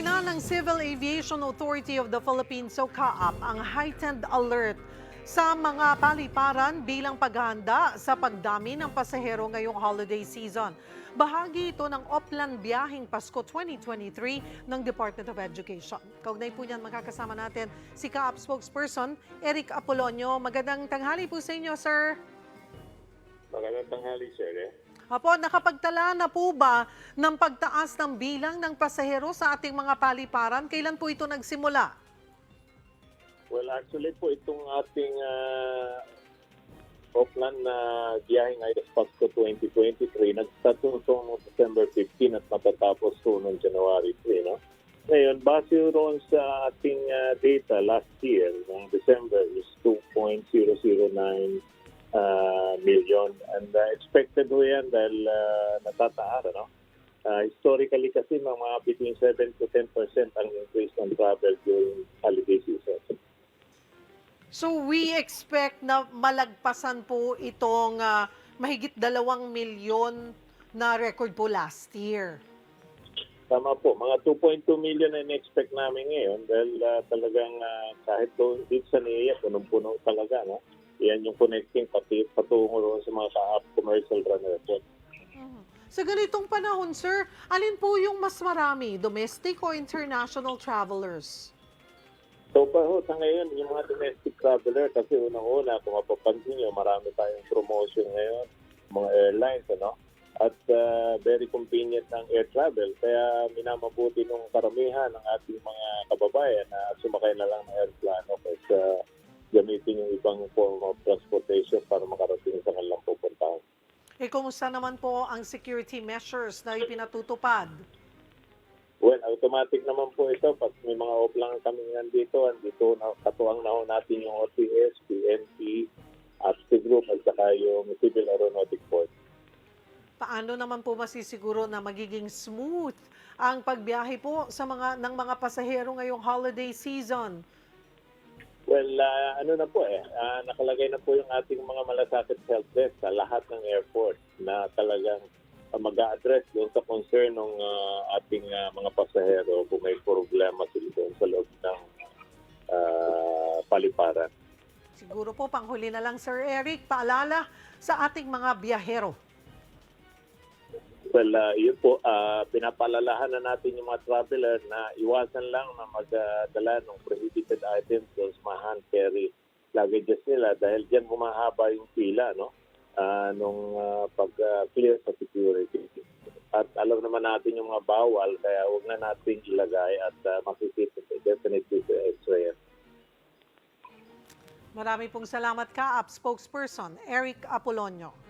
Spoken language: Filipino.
Ibinigay na ng Civil Aviation Authority of the Philippines o CAAP ang heightened alert sa mga paliparan bilang paghahanda sa pagdami ng pasahero ngayong holiday season. Bahagi ito ng Oplan Biyahing Pasko 2023 ng Department of Education. Kaugnay po niyan makakasama natin si CAAP spokesperson Eric Apolonio. Magandang tanghali po sa inyo, sir. Magandang tanghali, sir. Eh. Apo, nakapagtala na po ba ng pagtaas ng bilang ng pasahero sa ating mga paliparan? Kailan po ito nagsimula? Well, actually po, itong ating uh, Oplan na biyaheng Ayos Pasko 2023, nag-start po itong December 15 at matatapos po noong January 3. No? Ngayon, base roon sa ating ah, data last year, noong December, is 2.009 uh, million. And uh, expected ho yan dahil uh, natataas. Ano? Uh, historically kasi mga between 7 to 10 percent ang increase ng travel during holiday season. So we expect na malagpasan po itong ah, mahigit dalawang milyon na record po last year. Tama po, mga 2.2 million na in-expect namin ngayon dahil ah, talagang ah, kahit doon dito sa NIA, punong-puno talaga. No? Yan yung connecting pati patungo sa mga ka-up commercial run airport. Sa ganitong panahon, sir, alin po yung mas marami, domestic o international travelers? So pa ho, sa ngayon, yung mga domestic traveler, kasi unang-una, kung mapapansin nyo, marami tayong promotion ngayon, mga airlines, ano? At ah, very convenient ng air travel. Kaya minamabuti nung karamihan ng ating mga kababayan na sumakay na lang ng aeroplano kaysa gamitin yung ibang form of transportation para makarating sa kanilang pupuntahan. Eh, kumusta naman po ang security measures na ipinatutupad? Well, automatic naman po ito. Pag may mga off lang kami nandito, andito na, katuwang na natin yung OTS, PNP, at Group, at saka yung Civil Aeronautic Board. Paano naman po masisiguro na magiging smooth ang pagbiyahe po sa mga ng mga pasahero ngayong holiday season? Well, ah, ano na po eh, ah, nakalagay na po yung ating mga malasakit help desk sa lahat ng airport na talagang uh, mag-a-address doon sa concern ng ah, ating ah, mga pasahero kung may problema sila doon sa loob ng ah, paliparan. Siguro po, panghuli na lang, Sir Eric, paalala sa ating mga biyahero. Well, uh, yun po, ah, pinapalalahan na natin yung mga traveler na iwasan lang na magdala ng prohibited items sa mga hand carry luggages nila dahil diyan humahaba yung pila no? Ah, nung ah, pag-clear sa security. At alam naman natin yung mga bawal kaya huwag na natin ilagay at uh, makikita definitely sa x-ray. Marami pong salamat ka, App Spokesperson Eric Apolonio.